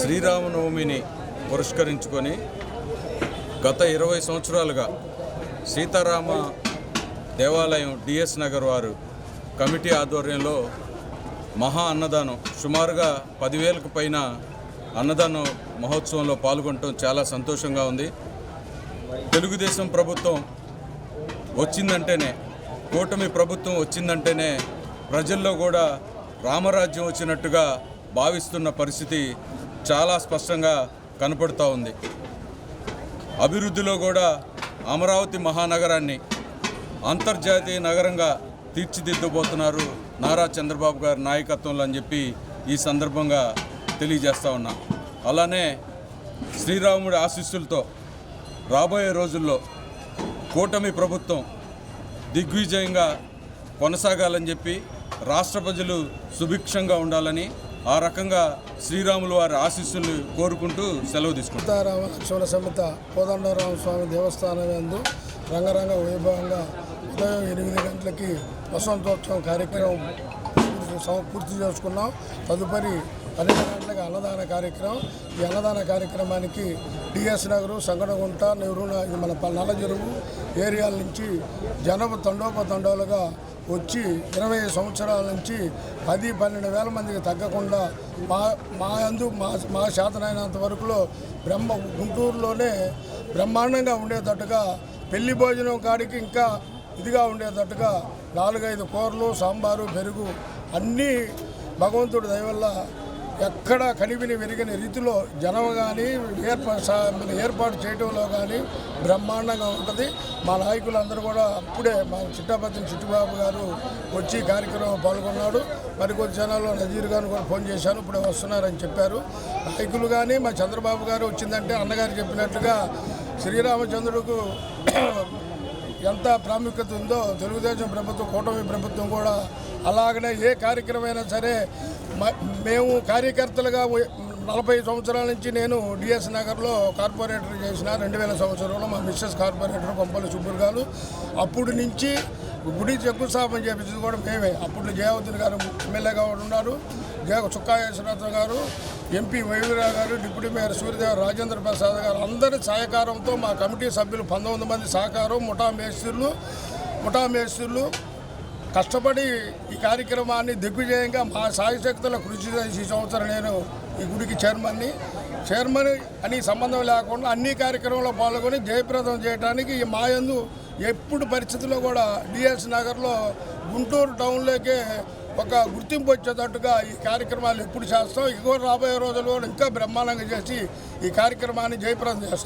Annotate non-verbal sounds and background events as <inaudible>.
శ్రీరామనవమిని పురస్కరించుకొని గత ఇరవై సంవత్సరాలుగా సీతారామ దేవాలయం డిఎస్ నగర్ వారు కమిటీ ఆధ్వర్యంలో మహా అన్నదానం. సుమారుగా పదివేలకు పైన అన్నదానం మహోత్సవంలో పాల్గొనటం చాలా సంతోషంగా ఉంది. తెలుగుదేశం ప్రభుత్వం వచ్చిందంటేనే కూటమి ప్రభుత్వం వచ్చిందంటేనే ప్రజల్లో కూడా రామరాజ్యం వచ్చినట్టుగా భావిస్తున్న పరిస్థితి చాలా స్పష్టంగా కనపడుతూ ఉంది. అభివృద్ధిలో కూడా అమరావతి మహానగరాన్ని అంతర్జాతీయ నగరంగా తీర్చిదిద్దబోతున్నారు నారా చంద్రబాబు గారి నాయకత్వంలో అని చెప్పి ఈ సందర్భంగా తెలియజేస్తూ ఉన్నా. అలానే శ్రీరాముడి ఆశీస్సులతో రాబోయే రోజుల్లో కూటమి ప్రభుత్వం దిగ్విజయంగా కొనసాగాలని చెప్పి రాష్ట్ర ప్రజలు సుభిక్షంగా ఉండాలని ఆ రకంగా శ్రీరాములు వారి ఆశీస్సులు కోరుకుంటూ సెలవు తీసుకుంటారు లక్ష్మణ సమేత కోదండరామ స్వామి దేవస్థానం ఎందు రంగరంగ వైభవంగా ఉదయం ఎనిమిది గంటలకి వసంతోత్సవం కార్యక్రమం పూర్తి చేసుకున్నాం. తదుపరి పన్నెండు గంటలకు అన్నదాన కార్యక్రమం. ఈ అన్నదాన కార్యక్రమానికి డిఎస్ నగరు సంగడగుంట నెహ్రూ మన ప- ఏరియాల నుంచి జనపు తండోపతండోలుగా వచ్చి ఇరవై సంవత్సరాల నుంచి పది పన్నెండు వేల మందికి తగ్గకుండా మా మా అందు మా మా శాతనైనంత వరకులో బ్రహ్మ గుంటూరులోనే బ్రహ్మాండంగా ఉండేటట్టుగా పెళ్ళి భోజనం కాడికి ఇంకా ఇదిగా ఉండేటట్టుగా నాలుగైదు కూరలు సాంబారు పెరుగు అన్నీ భగవంతుడి దయవల్ల ఎక్కడ కనివిని విరిగిన రీతిలో జనం కానీ ఏర్పాటు ఏర్పాటు చేయడంలో కానీ బ్రహ్మాండంగా ఉంటుంది. మా నాయకులందరూ కూడా అప్పుడే మా చిట్టాపత్రి చిట్టుబాబు గారు వచ్చి కార్యక్రమం పాల్గొన్నాడు. మరికొద్ది జనాలు జనాల్లో నజీర్ గారు కూడా ఫోన్ చేశాను ఇప్పుడే వస్తున్నారని చెప్పారు. నాయకులు కానీ మా చంద్రబాబు గారు వచ్చిందంటే అన్నగారు చెప్పినట్టుగా శ్రీరామచంద్రుడికి <clears throat> ఎంత ప్రాముఖ్యత ఉందో తెలుగుదేశం ప్రభుత్వం కూటమి ప్రభుత్వం కూడా అలాగనే ఏ కార్యక్రమమైనా సరే మ- మేము కార్యకర్తలుగా నలభై సంవత్సరాల నుంచి నేను డిఎస్ నగర్లో కార్పొరేటర్ చేసిన రెండు వేల సంవత్సరంలో మా మిస్సెస్ కార్పొరేటర్ కొంపల్లి సుబ్బురు గారు. అప్పుడు నుంచి గుడి శంకుస్థాపన చేపించింది కూడా మేమే. అప్పుడు జయావతిని గారు ఎమ్మెల్యేగా ఉన్నారు. జయ చుక్కాయేశ్వరరావు గారు ఎంపీ వైవిరావు గారు డిప్యూటీ మేయర్ సూర్యదేవ రాజేంద్ర ప్రసాద్ గారు అందరి సహకారంతో మా కమిటీ సభ్యులు పంతొమ్మిది మంది సహకారం ముఠా మేస్త్రులు ముఠా మేస్త్రులు కష్టపడి ఈ కార్యక్రమాన్ని దిగ్విజయంగా మా సాయశక్తుల కృషి చేసి ఈ సంవత్సరం నేను ఈ గుడికి చైర్మన్ని. చైర్మన్ అని సంబంధం లేకుండా అన్ని కార్యక్రమంలో పాల్గొని జయప్రదం చేయడానికి ఈ మాయందు ఎప్పుడు పరిస్థితుల్లో కూడా డిఎస్ నగర్లో గుంటూరు టౌన్లోకే ఒక గుర్తింపు వచ్చేటట్టుగా ఈ కార్యక్రమాలు ఎప్పుడు చేస్తాం. ఇగో రాబోయే రోజుల్లో కూడా ఇంకా బ్రహ్మాండంగా చేసి ఈ కార్యక్రమాన్ని జయప్రదం చేస్తాం.